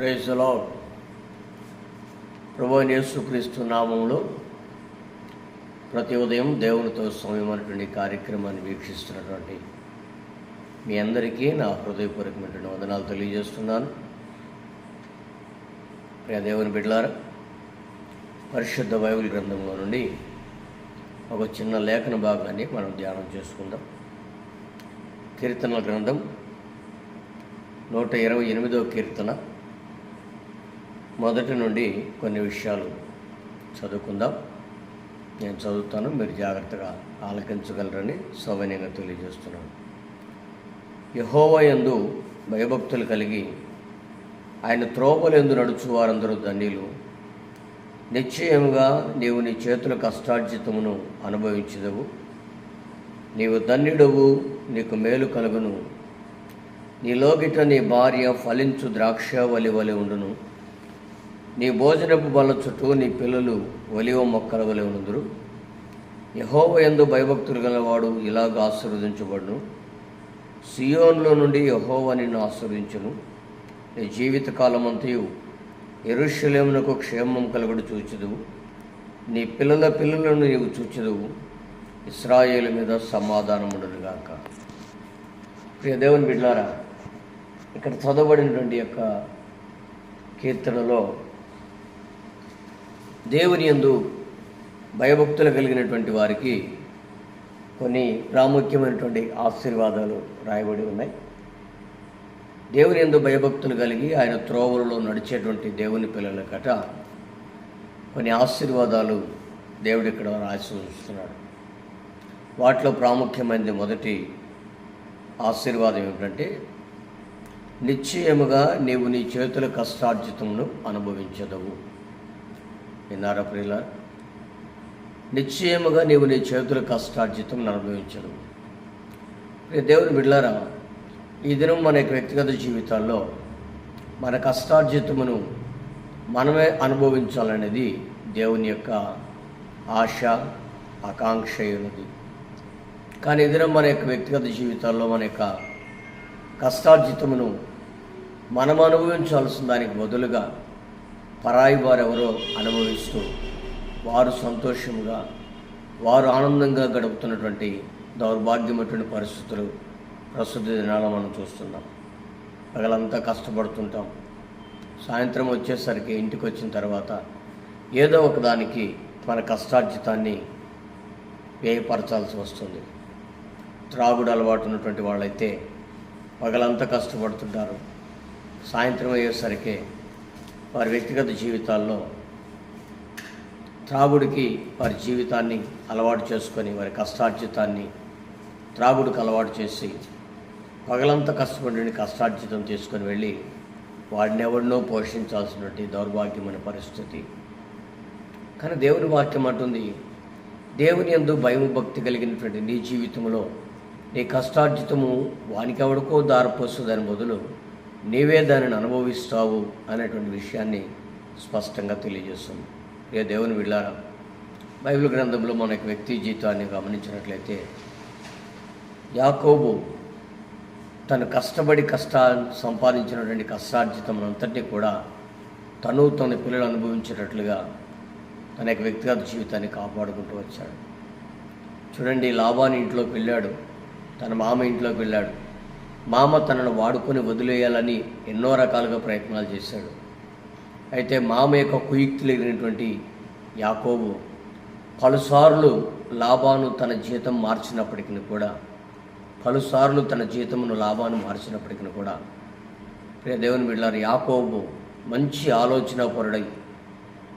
Praise ప్రభు యేసుక్రీస్తు నామంలో ప్రతి ఉదయం దేవునితో సమయమైనటువంటి కార్యక్రమాన్ని వీక్షిస్తున్నటువంటి మీ అందరికీ నా హృదయపూర్వకమైనటువంటి వందనాలు తెలియజేస్తున్నాను. ప్రియ దేవుని బిడ్డలారా పరిశుద్ధ బైబిల్ గ్రంథంలో నుండి ఒక చిన్న లేఖన భాగాన్ని మనం ధ్యానం చేసుకుందాం. కీర్తనల గ్రంథం నూట ఇరవై ఎనిమిదో కీర్తన. మొదటి నుండి కొన్ని విషయాలు చదువుకుందాం. నేను చదువుతాను మీరు జాగ్రత్తగా ఆలకించగలరని సౌవన్యంగా తెలియజేస్తున్నాను. యహోవయందు భయభక్తులు కలిగి ఆయన త్రోపలందు నడుచు వారందరూ ధన్యులు. నిశ్చయముగా నీవు నీ చేతుల కష్టార్జితమును అనుభవించదవు. నీవు ధన్యుడవు నీకు మేలు కలుగును. నీలోగిట నీ భార్య ఫలించు ద్రాక్షవలి వలి ఉండును. నీ భోజనపు బల్ల చుట్టూ నీ పిల్లలు ఒలివ మొక్కల వలె ఉందురు యహోవ ఎందు భయభక్తులు గలవాడు ఇలాగ ఆశీర్వదించబడును. సియోన్లో నుండి యహోవ నిన్ను ఆశీర్వించును నీ జీవితకాలమంతయు ఎరుషులేమునకు క్షేమం కలుగుడు చూచుదువు. నీ పిల్లల పిల్లలను నీవు చూచుదువు. ఇస్రాయేల్ మీద సమాధానం ఉండదుగాక ప్రియ దేవుని బిడ్లారా ఇక్కడ చదవబడినటువంటి యొక్క కీర్తనలో దేవుని యందు భయభక్తులు కలిగినటువంటి వారికి కొన్ని ప్రాముఖ్యమైనటువంటి ఆశీర్వాదాలు రాయబడి ఉన్నాయి. దేవుని ఎందు భయభక్తులు కలిగి ఆయన త్రోవలలో నడిచేటువంటి దేవుని పిల్లల కట కొన్ని ఆశీర్వాదాలు దేవుడు ఇక్కడ ఆశీర్వదిస్తున్నాడు. వాటిలో ప్రాముఖ్యమైనది మొదటి ఆశీర్వాదం ఏమిటంటే నిశ్చయముగా నీవు నీ చేతుల కష్టార్జితమును అనుభవించదవు. విన్నారా ప్రియుల నిశ్చయముగా నీవు నీ చేతుల కష్టార్జితం అనుభవించదు ప్రియ దేవుని బిడ్లారా ఈ దినం మన యొక్క వ్యక్తిగత జీవితాల్లో మన కష్టార్జితమును మనమే అనుభవించాలనేది దేవుని యొక్క ఆశ ఆకాంక్ష ఉన్నది కానీ ఎదురు మన యొక్క వ్యక్తిగత జీవితాల్లో మన యొక్క కష్టార్జితమును మనం అనుభవించాల్సిన దానికి బదులుగా పరాయి వారు ఎవరో అనుభవిస్తూ వారు సంతోషంగా వారు ఆనందంగా గడుపుతున్నటువంటి దౌర్భాగ్యమైనటువంటి పరిస్థితులు ప్రస్తుత దినాల్లో మనం చూస్తున్నాం. పగలంతా కష్టపడుతుంటాం. సాయంత్రం వచ్చేసరికి ఇంటికి వచ్చిన తర్వాత ఏదో ఒకదానికి మన కష్టార్జితాన్ని వ్యయపరచాల్సి వస్తుంది. త్రాగుడు అలవాటు ఉన్నటువంటి వాళ్ళైతే పగలంతా కష్టపడుతుంటారు. సాయంత్రం అయ్యేసరికి వారి వ్యక్తిగత జీవితాల్లో త్రాగుడికి వారి జీవితాన్ని అలవాటు చేసుకొని వారి కష్టార్జితాన్ని త్రాగుడికి అలవాటు చేసి పగలంతా కష్టపడి కష్టార్జితం తీసుకొని వెళ్ళి వాడిని ఎవరినో పోషించాల్సినటువంటి దౌర్భాగ్యమైన పరిస్థితి. కానీ దేవుని వాక్యం అంటుంది దేవుని ఎందు భయం భక్తి కలిగినటువంటి నీ జీవితంలో నీ కష్టార్జితము వానికెవడికో దారిపోస్తుందని బదులు నీవే దానిని అనుభవిస్తావు అనేటువంటి విషయాన్ని స్పష్టంగా తెలియజేస్తుంది. ఏ దేవుని వెళ్ళారా బైబిల్ గ్రంథంలో మనకి వ్యక్తి జీవితాన్ని గమనించినట్లయితే యాకోబు తను కష్టపడి కష్ట సంపాదించినటువంటి కష్టార్జితం అంతటినీ కూడా తను తన పిల్లలు అనుభవించేటట్లుగా తన యొక్క వ్యక్తిగత జీవితాన్ని కాపాడుకుంటూ వచ్చాడు. చూడండి లాభాని ఇంట్లోకి వెళ్ళాడు తన మామ ఇంట్లోకి వెళ్ళాడు. మామ తనను వాడుకొని వదిలేయాలని ఎన్నో రకాలుగా ప్రయత్నాలు చేశాడు. అయితే మామ యొక్క కుయుక్తులు ఎగిరినటువంటి యాకోబు పలుసార్లు లాభాను తన జీతం మార్చినప్పటికీ కూడా పలుసార్లు తన జీతమును లాభాను మార్చినప్పటికీ కూడా ప్రియ దేవుని బిడ్డారు యాకోబు మంచి ఆలోచన పరుడై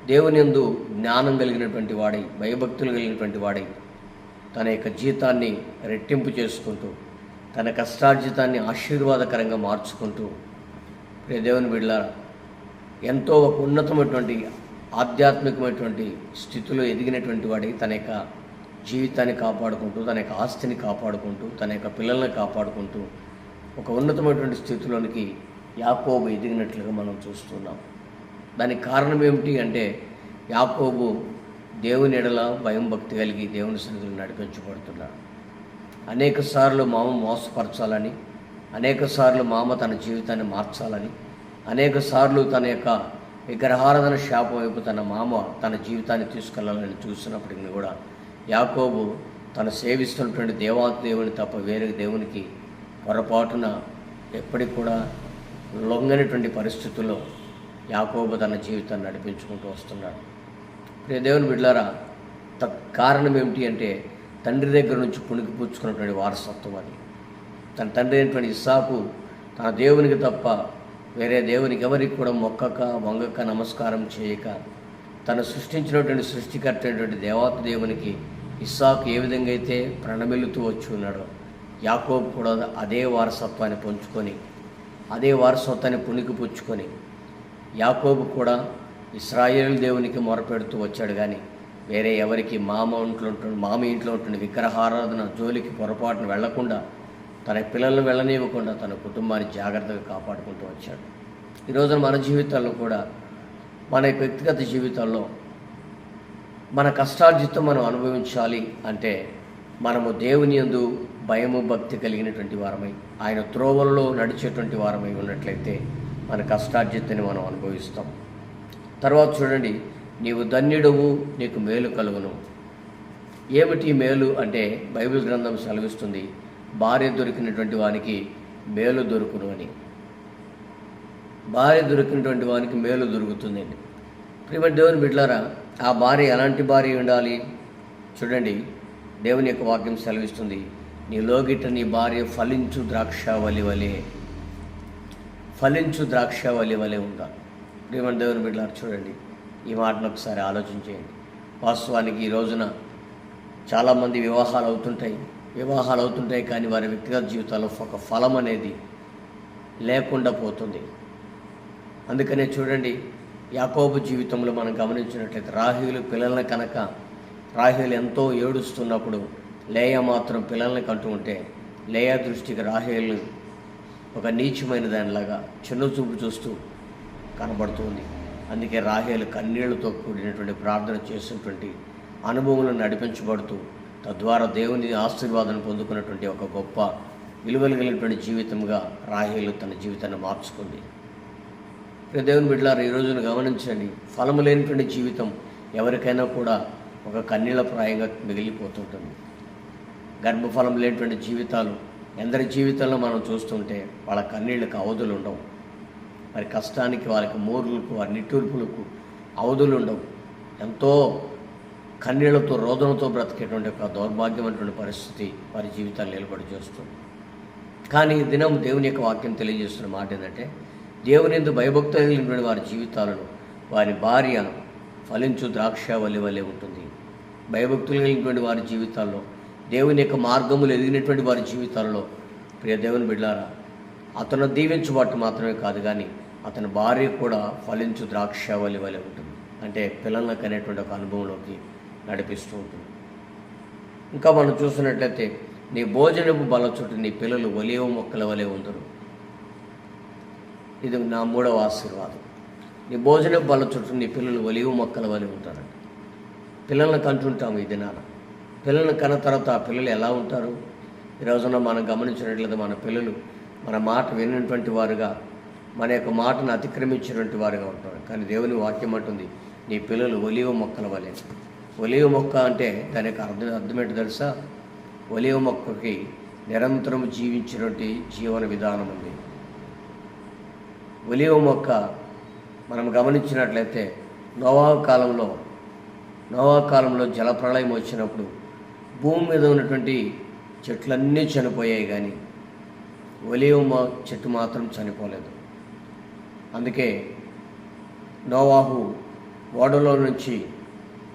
దేవుని యందు జ్ఞానం కలిగినటువంటి వాడై భయభక్తులు కలిగినటువంటి వాడై తన యొక్క జీతాన్ని రెట్టింపు చేసుకుంటూ తన కష్టార్జితాన్ని ఆశీర్వాదకరంగా మార్చుకుంటూ ప్రియ దేవుని బిడ్డ ఎంతో ఒక ఉన్నతమైనటువంటి ఆధ్యాత్మికమైనటువంటి స్థితిలో ఎదిగినటువంటి వాడి తన యొక్క జీవితాన్ని కాపాడుకుంటూ తన యొక్క ఆస్తిని కాపాడుకుంటూ తన యొక్క పిల్లల్ని కాపాడుకుంటూ ఒక ఉన్నతమైనటువంటి స్థితిలోనికి యాకోబు ఎదిగినట్లుగా మనం చూస్తున్నాం. దానికి కారణం ఏమిటి అంటే యాకోబు దేవుని ఎడల భయం భక్తి కలిగి దేవుని సన్నిధిలో నడిపించబడుతున్నాడు అనేక సార్లు మామ మోసపరచాలని అనేక సార్లు మామ తన జీవితాన్ని మార్చాలని అనేక సార్లు తన యొక్క విగ్రహారాధన శాపం వైపు తన మామ తన జీవితాన్ని తీసుకెళ్ళాలని చూసినప్పటికీ కూడా యాకోబు తను సేవిస్తున్నటువంటి దేవాదేవుని తప్ప వేరే దేవునికి పొరపాటున ఎప్పటికి కూడా లొంగనటువంటి పరిస్థితుల్లో యాకోబు తన జీవితాన్ని నడిపించుకుంటూ వస్తున్నాడు. ప్రియ దేవుని బిడ్లారా త కారణం ఏమిటి అంటే తండ్రి దగ్గర నుంచి పుణికి పుచ్చుకున్నటువంటి వారసత్వం అది. తన తండ్రి అయినటువంటి ఇస్సాకు తన దేవునికి తప్ప వేరే దేవునికి ఎవరికి కూడా మొక్కక వంగక నమస్కారం చేయక తను సృష్టించినటువంటి సృష్టికర్త అయినటువంటి దేవాత దేవునికి ఇస్సాకు ఏ విధంగా అయితే ప్రణమిల్లుతూ వచ్చి ఉన్నాడో యాకోబ్ కూడా అదే వారసత్వాన్ని పంచుకొని అదే వారసత్వాన్ని పుణికి పుచ్చుకొని యాకోబు కూడా ఇస్రాయేల్ దేవునికి మొరపెడుతూ వచ్చాడు కానీ వేరే ఎవరికి మామ ఇంట్లో ఉంటుంది మామ ఇంట్లో ఉంటుంది విగ్రహారాధన జోలికి పొరపాటున వెళ్ళకుండా తన పిల్లలను వెళ్ళనివ్వకుండా తన కుటుంబాన్ని జాగ్రత్తగా కాపాడుకుంటూ వచ్చాడు. ఈరోజు మన జీవితాల్లో కూడా మన వ్యక్తిగత జీవితాల్లో మన కష్టార్జితం మనం అనుభవించాలి అంటే మనము దేవుని యందు భయము భక్తి కలిగినటువంటి వారమై ఆయన త్రోవల్లో నడిచేటువంటి వారమై ఉన్నట్లయితే మన కష్టార్జితని మనం అనుభవిస్తాం. తర్వాత చూడండి నీవు ధన్యుడవు నీకు మేలు కలుగును. ఏమిటి మేలు అంటే బైబిల్ గ్రంథం సెలవిస్తుంది భార్య దొరికినటువంటి వానికి మేలు దొరుకును అని. భార్య దొరికినటువంటి వానికి మేలు దొరుకుతుందండి ప్రియమ దేవుని బిడ్లారా ఆ భార్య ఎలాంటి భార్య ఉండాలి? చూడండి దేవుని యొక్క వాక్యం సెలవిస్తుంది నీ లోగిట నీ భార్య ఫలించు ద్రాక్షావళి వలె ఫలించు ద్రాక్షావళి వలె ఉండాలి. ప్రియమ దేవుని బిడ్లారా చూడండి. ఈ మాటను ఒకసారి ఆలోచించేయండి. వాస్తవానికి ఈ రోజున చాలామంది వివాహాలు అవుతుంటాయి. వివాహాలు అవుతుంటాయి కానీ వారి వ్యక్తిగత జీవితాల్లో ఒక ఫలం అనేది లేకుండా పోతుంది. అందుకనే చూడండి యాకోబు జీవితంలో మనం గమనించినట్లయితే రాహిలు పిల్లల్ని కనుక రాహిలు ఎంతో ఏడుస్తున్నప్పుడు లేయ మాత్రం పిల్లల్ని కంటూ ఉంటే లేయ దృష్టికి రాహేలు ఒక నీచమైన దానిలాగా చిన్న చూపు చూస్తూ కనబడుతుంది అందుకే రాహేలు కన్నీళ్ళతో కూడినటువంటి ప్రార్థన చేసినటువంటి అనుభవంలో నడిపించబడుతూ తద్వారా దేవుని ఆశీర్వాదం పొందుకున్నటువంటి ఒక గొప్ప విలువలు కలిగినటువంటి జీవితంగా రాహేలు తన జీవితాన్ని మార్చుకుంది. ప్రియ దేవుని బిడ్డలారు ఈ రోజున గమనించండి. ఫలము లేనటువంటి జీవితం ఎవరికైనా కూడా ఒక కన్నీళ్ళ ప్రాయంగా మిగిలిపోతుంటుంది. గర్భఫలం లేనటువంటి జీవితాలు ఎందరి జీవితంలో మనం చూస్తుంటే వాళ్ళ కన్నీళ్ళకి అవధులు ఉండవు. మరి కష్టానికి వారికి మోర్లకు వారి నిట్టూర్పులకు అవధులు ఉండవు. ఎంతో కన్నీళ్ళతో రోదనతో బ్రతికేటువంటి ఒక దౌర్భాగ్యమైనటువంటి పరిస్థితి వారి జీవితాలు నిలబడి చేస్తుంది. కానీ ఈ దినం దేవుని యొక్క వాక్యం తెలియజేస్తున్న మాట ఏంటంటే దేవుని ఎందు భయభక్తులు కలిగినటువంటి వారి జీవితాలను వారి భార్య ఫలించు ద్రాక్షావళి వలె ఉంటుంది. భయభక్తులు కలిగినటువంటి వారి జీవితాల్లో దేవుని యొక్క మార్గములు ఎదిగినటువంటి వారి జీవితాల్లో ప్రియ దేవుని బిడ్డారా అతను దీవించబట్టు మాత్రమే కాదు కానీ అతని భార్య కూడా ఫలించు ద్రాక్షావళి వలె ఉంటుంది. అంటే పిల్లలకు అనేటువంటి ఒక అనుభవంలోకి నడిపిస్తూ ఉంటుంది. ఇంకా మనం చూసినట్లయితే నీ భోజనపు బల చుట్టూ నీ పిల్లలు ఒలివ మొక్కల వలె ఉందరు. ఇది నా మూడవ ఆశీర్వాదం. నీ భోజనపు బల చుట్టూ నీ పిల్లలు ఒలివ మొక్కల వలె ఉంటారంట. పిల్లల్ని కంటుంటాము ఈ దినాన. పిల్లలను కన్న తర్వాత ఆ పిల్లలు ఎలా ఉంటారు? ఈ రోజున మనం గమనించినట్లయితే మన పిల్లలు మన మాట వినటువంటి వారుగా మన యొక్క మాటను అతిక్రమించినటువంటి వారుగా ఉంటారు. కానీ దేవుని వాక్యం అంటుంది నీ పిల్లలు ఒలివ మొక్కల వలె. ఒలివ మొక్క అంటే దాని యొక్క అర్థం అర్థమేంటి తెలుసా? ఒలివ మొక్కకి నిరంతరం జీవించినటువంటి జీవన విధానం ఉంది. ఒలివ మొక్క మనం గమనించినట్లయితే నోవా కాలంలో నోవా కాలంలో జలప్రళయం వచ్చినప్పుడు భూమి మీద ఉన్నటువంటి చెట్లన్నీ చనిపోయాయి కానీ ఒలివ చెట్టు మాత్రం చనిపోలేదు. అందుకే నోవాహు ఓడలో నుంచి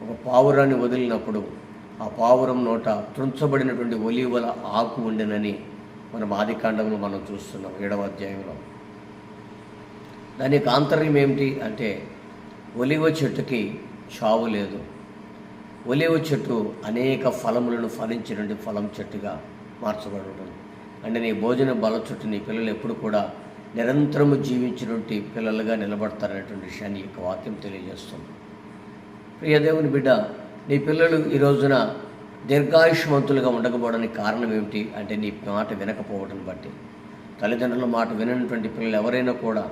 ఒక పావురాన్ని వదిలినప్పుడు ఆ పావురం నోట త్రుంచబడినటువంటి ఒలివల ఆకు ఉండినని మనం ఆదికాండంలో మనం చూస్తున్నాం ఏడవ అధ్యాయంలో. దాని యొక్క ఆంతర్యం ఏమిటి అంటే ఒలివ చెట్టుకి చావు లేదు. ఒలివ చెట్టు అనేక ఫలములను ఫలించినటువంటి ఫలం చెట్టుగా మార్చబడి ఉంటుంది. అంటే నీ భోజన బల చుట్టూ నీ పిల్లలు ఎప్పుడు కూడా నిరంతరము జీవించినటువంటి పిల్లలుగా నిలబడతారనేటువంటి విషయాన్ని యొక్క వాక్యం తెలియజేస్తుంది. ప్రియదేవుని బిడ్డ నీ పిల్లలు ఈ రోజున దీర్ఘాయుష్మంతులుగా ఉండకపోవడానికి కారణం ఏమిటి అంటే నీ మాట వినకపోవడం బట్టి. తల్లిదండ్రుల మాట వినటువంటి పిల్లలు ఎవరైనా కూడా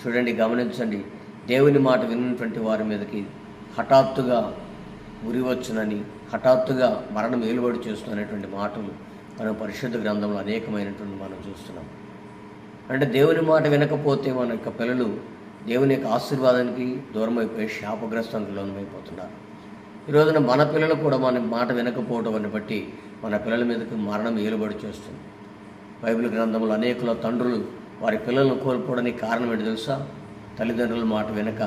చూడండి గమనించండి దేవుని మాట వినటువంటి వారి మీదకి హఠాత్తుగా ఉరివచ్చునని హఠాత్తుగా మరణం ఏలుబడి చేస్తున్నటువంటి మాటలు మనం పరిశుద్ధ గ్రంథంలో అనేకమైనటువంటి మనం చూస్తున్నాం. అంటే దేవుని మాట వినకపోతే మన యొక్క పిల్లలు దేవుని యొక్క ఆశీర్వాదానికి దూరం అయిపోయి శాపగ్రస్తానికి లోనమైపోతున్నారు ఈ రోజున మన పిల్లలు కూడా మన మాట వినకపోవడం బట్టి మన పిల్లల మీదకి మరణం ఏలుబడి చేస్తుంది. బైబిల్ గ్రంథంలో అనేకుల తండ్రులు వారి పిల్లలను కోల్పోవడానికి కారణం ఏంటి తెలుసా? తల్లిదండ్రుల మాట వెనక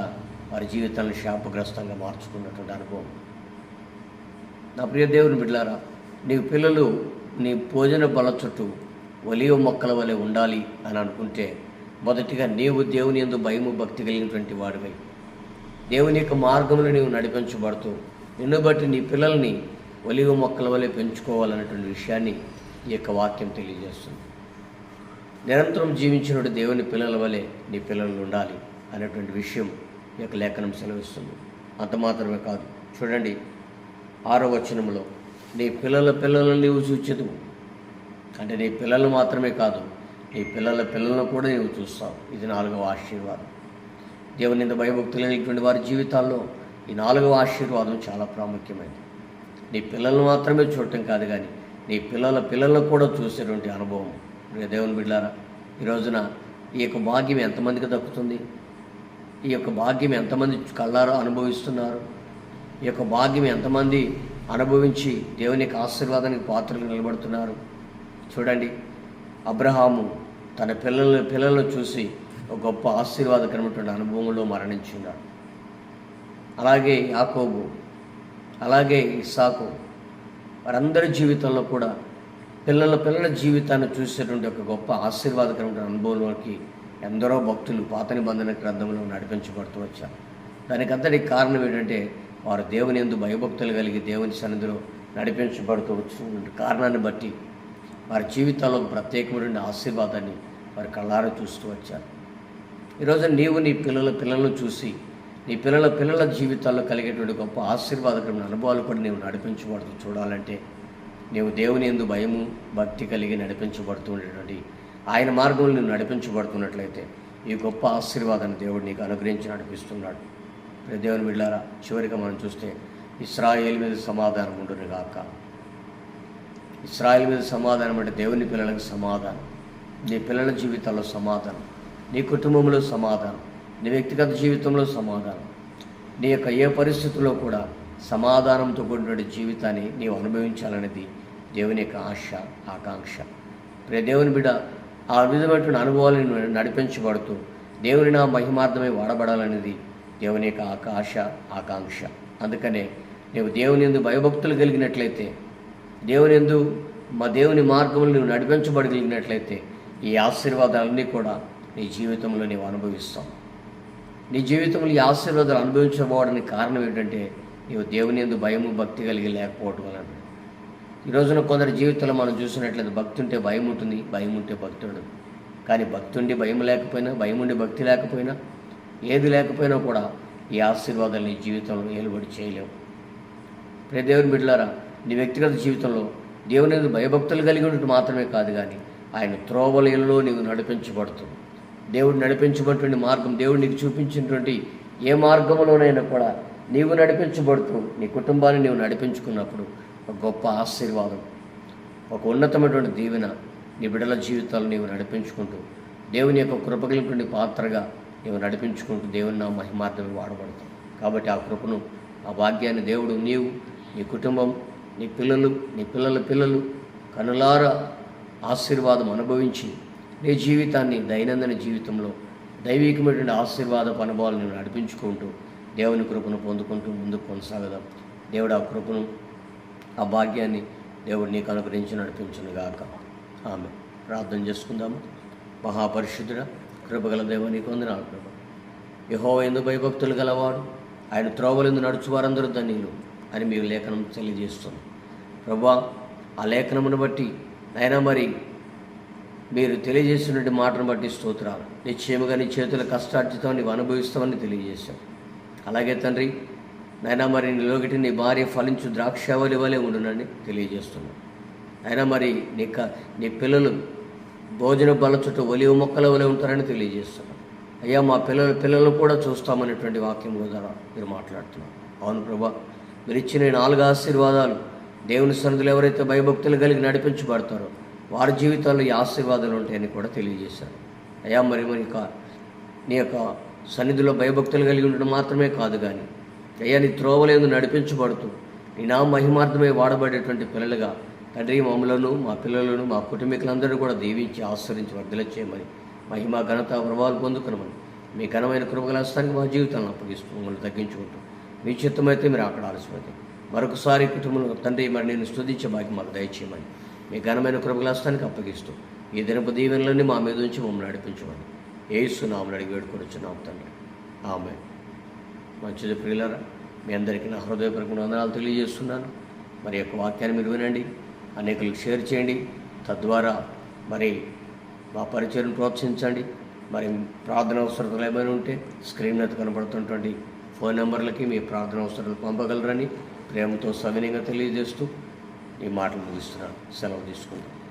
వారి జీవితాలను శాపగ్రస్తంగా మార్చుకున్నటువంటి అనుభవం. నా ప్రియ దేవుని బిడ్డారా నీ పిల్లలు నీ భోజన బల చుట్టూ ఒలివ మొక్కల వలె ఉండాలి అని అనుకుంటే మొదటిగా నీవు దేవుని ఎందు భయము భక్తి కలిగినటువంటి వాడివై. దేవుని యొక్క మార్గంలో నీవు నడిపించబడుతూ నిన్ను బట్టి నీ పిల్లల్ని ఒలివ మొక్కల వలె పెంచుకోవాలన్నటువంటి విషయాన్ని ఈ యొక్క వాక్యం తెలియజేస్తుంది. నిరంతరం జీవించినటువంటి దేవుని పిల్లల వలె నీ పిల్లలు ఉండాలి అనేటువంటి విషయం ఈ యొక్క లేఖనం సెలవిస్తుంది. అంత మాత్రమే కాదు. చూడండి ఆరో వచనంలో నీ పిల్లల పిల్లలను నీవు చూచెదు అంటే నీ పిల్లలు మాత్రమే కాదు నీ పిల్లల పిల్లలను కూడా నీవు చూస్తావు. ఇది నాలుగవ ఆశీర్వాదం. దేవుని ఇంత భయభక్తులు వారి జీవితాల్లో ఈ నాలుగవ ఆశీర్వాదం చాలా ప్రాముఖ్యమైనది. నీ పిల్లలను మాత్రమే చూడటం కాదు కానీ నీ పిల్లల పిల్లలను కూడా చూసేటువంటి అనుభవం. దేవుని బిడ్డారా ఈ రోజున ఈ యొక్క భాగ్యం ఎంతమందికి దక్కుతుంది? ఈ యొక్క భాగ్యం ఎంతమంది కళ్ళారో అనుభవిస్తున్నారు? ఈ యొక్క భాగ్యం ఎంతమంది అనుభవించి దేవుని యొక్క ఆశీర్వాదానికి పాత్రలు నిలబడుతున్నారు. చూడండి అబ్రహాము తన పిల్లల పిల్లలను చూసి ఒక గొప్ప ఆశీర్వాదకరమైనటువంటి అనుభవంలో మరణించున్నాడు అలాగే యాకోబు అలాగే ఇసాకు వారందరి జీవితంలో కూడా పిల్లల పిల్లల జీవితాన్ని చూసేటువంటి ఒక గొప్ప ఆశీర్వాదకరమైన అనుభవంలోకి ఎందరో భక్తులు పాత నిబంధన గ్రంథంలో నడిపించబడుతూ వచ్చారు. దానికి అంతటి కారణం ఏంటంటే వారు దేవుని ఎందు భయభక్తులు కలిగి దేవుని సన్నిధిలో నడిపించబడుతూ వచ్చిన కారణాన్ని బట్టి వారి జీవితాల్లో ప్రత్యేకమైన ఆశీర్వాదాన్ని వారి కళ్ళారా చూస్తూ వచ్చారు. ఈరోజు నీవు నీ పిల్లల పిల్లలను చూసి నీ పిల్లల పిల్లల జీవితాల్లో కలిగేటువంటి గొప్ప ఆశీర్వాదకరమైన అనుభవాలు కూడా నీవు నడిపించబడుతూ చూడాలంటే నీవు దేవుని ఎందు భయము భక్తి కలిగి నడిపించబడుతూ ఉండేటువంటి ఆయన మార్గంలో నువ్వు నడిపించబడుతున్నట్లయితే ఈ గొప్ప ఆశీర్వాదాన్ని దేవుడు నీకు అనుగ్రహించి నడిపిస్తున్నాడు. దేవుని వెళ్ళారా చివరిగా మనం చూస్తే ఇస్రాయేల్ మీద సమాధానం ఉండును కాక ఇస్రాయేల్ మీద సమాధానం అంటే దేవుని పిల్లలకు సమాధానం. నీ పిల్లల జీవితాల్లో సమాధానం. నీ కుటుంబంలో సమాధానం. నీ వ్యక్తిగత జీవితంలో సమాధానం. నీ యొక్క ఏ పరిస్థితుల్లో కూడా సమాధానంతో కూడిన జీవితాన్ని నీవు అనుభవించాలనేది దేవుని యొక్క ఆశ ఆకాంక్ష. ప్రియ దేవుని బిడ ఆ విధమైనటువంటి అనుభవాలను నడిపించబడుతూ దేవుని నా మహిమార్థమై వాడబడాలనేది దేవుని యొక్క ఆకాశ ఆకాంక్ష. అందుకనే నీవు దేవుని ఎందు భయభక్తులు కలిగినట్లయితే దేవుని ఎందు మా దేవుని మార్గంలో నువ్వు నడిపించబడగలిగినట్లయితే ఈ ఆశీర్వాదాలన్నీ కూడా నీ జీవితంలో నీవు అనుభవిస్తావు. నీ జీవితంలో ఈ ఆశీర్వాదాలు అనుభవించబోవడానికి కారణం ఏంటంటే నీవు దేవుని ఎందు భయము భక్తి కలిగి లేకపోవడం వలన. ఈ రోజున కొందరి జీవితంలో మనం చూసినట్లయితే భక్తి ఉంటే భయం ఉంటుంది భయం ఉంటే భక్తి ఉండదు కానీ భక్తి ఉండి భయం లేకపోయినా భయం ఉండి భక్తి లేకపోయినా ఏది లేకపోయినా కూడా ఈ ఆశీర్వాదాలు నీ జీవితంలో ఏలుబడి చేయలేవు. ప్రియ దేవుని బిడ్డలారా నీ వ్యక్తిగత జీవితంలో దేవుని భయభక్తులు కలిగి ఉన్నట్టు మాత్రమే కాదు కానీ ఆయన త్రోవలయంలో నీవు నడిపించబడుతుంది దేవుడు నడిపించబడినటువంటి మార్గం దేవుడు నీకు చూపించినటువంటి ఏ మార్గంలోనైనా కూడా నీవు నడిపించబడుతూ నీ కుటుంబాన్ని నీవు నడిపించుకున్నప్పుడు ఒక గొప్ప ఆశీర్వాదం ఒక ఉన్నతమైనటువంటి దీవెన నీ బిడ్డల జీవితాలు నీవు నడిపించుకుంటూ దేవుని యొక్క కృపగలిగినటువంటి పాత్రగా నీవు నడిపించుకుంటూ దేవుని నా మహిమార్థమే వాడబడతాం. కాబట్టి ఆ కృపను ఆ భాగ్యాన్ని దేవుడు నీవు నీ కుటుంబం నీ పిల్లలు నీ పిల్లల పిల్లలు కనులార ఆశీర్వాదం అనుభవించి నీ జీవితాన్ని దైనందిన జీవితంలో దైవికమైనటువంటి ఆశీర్వాద అనుభవాలు నేను నడిపించుకుంటూ దేవుని కృపను పొందుకుంటూ ముందుకు కొనసాగదాం. దేవుడు ఆ కృపను ఆ భాగ్యాన్ని దేవుడు నీకు అనుగ్రహించి నడిపించును గాక ఆమె ప్రార్థన చేసుకుందాము. మహాపరిశుద్ధుడా కృపగల దేవ నీకు వందనాలు ప్రభు. యహో ఎందు భయభక్తులు గలవాడు ఆయన త్రోవలందు నడుచువారందరూ ధన్యులు అని మీరు లేఖనం తెలియజేస్తుంది ప్రభా ఆ లేఖనమును బట్టి నైనా మరి మీరు తెలియజేసినటువంటి మాటను బట్టి స్తోత్రాలు. నిశ్చయముగా నీ చేతుల కష్టార్జితం నీవు అనుభవిస్తామని తెలియజేశాం. అలాగే తండ్రి నైనా మరి నీ లోకిటి నీ భార్య ఫలించు ద్రాక్షావళి వలె ఉండునని తెలియజేస్తున్నాను అయినా మరి నీ క నీ పిల్లలు భోజన బల చుట్టూ ఒలివ మొక్కల వలె ఉంటారని తెలియజేస్తున్నారు అయ్యా మా పిల్లల పిల్లలు కూడా చూస్తామనేటువంటి వాక్యం ద్వారా మీరు మాట్లాడుతున్నారు. అవును ప్రభా మీరు ఇచ్చిన నాలుగు ఆశీర్వాదాలు దేవుని సన్నిధులు ఎవరైతే భయభక్తులు కలిగి నడిపించబడతారో వారి జీవితాల్లో ఈ ఆశీర్వాదాలు ఉంటాయని కూడా తెలియజేశారు. అయ్యా మరి మరి నీ యొక్క సన్నిధిలో భయభక్తులు కలిగి ఉండడం మాత్రమే కాదు కానీ అయ్యా నీ త్రోవలేందు నడిపించబడుతూ నీ నా మహిమార్థమై వాడబడేటువంటి పిల్లలుగా తండ్రి మమ్మలను మా పిల్లలను మా కుటుంబీకులందరూ కూడా దీవించి ఆశ్రయించి వర్ధల మహిమ ఘనత ప్రభావాలు పొందుకునమని మీ ఘనమైన కృపగలస్తానికి మా జీవితాలను అప్పగిస్తూ మమ్మల్ని తగ్గించుకుంటూ మీ చిత్తమైతే మీరు అక్కడ ఆలస్యమైతే మరొకసారి కుటుంబంలో తండ్రి మరి నేను స్థుతించే భాగ్యం మాకు దయచేయమని మీ ఘనమైన కృపగలస్తానికి అప్పగిస్తూ ఈ దినపు దీవెనలన్నీ మా మీద ఉంచి మమ్మల్ని నడిపించమని ఏసునామని అడిగి వేడుకొచ్చున్నాం తండ్రి. ఆమె మంచిది ప్రియులరా మీ అందరికీ నా హృదయపూర్వక వందనాలు తెలియజేస్తున్నాను. మరి యొక్క వాక్యాన్ని మీరు వినండి. అనేకులకు షేర్ చేయండి. తద్వారా మరి మా పరిచయం ప్రోత్సహించండి. మరి ప్రార్థన అవసరతలు ఏమైనా ఉంటే స్క్రీన్ మీద కనబడుతున్నటువంటి ఫోన్ నెంబర్లకి మీ ప్రార్థన అవసరాలు పంపగలరని ప్రేమతో సవినయంగా తెలియజేస్తూ ఈ మాటలు ముగిస్తున్నాను. సెలవు తీసుకుంటాం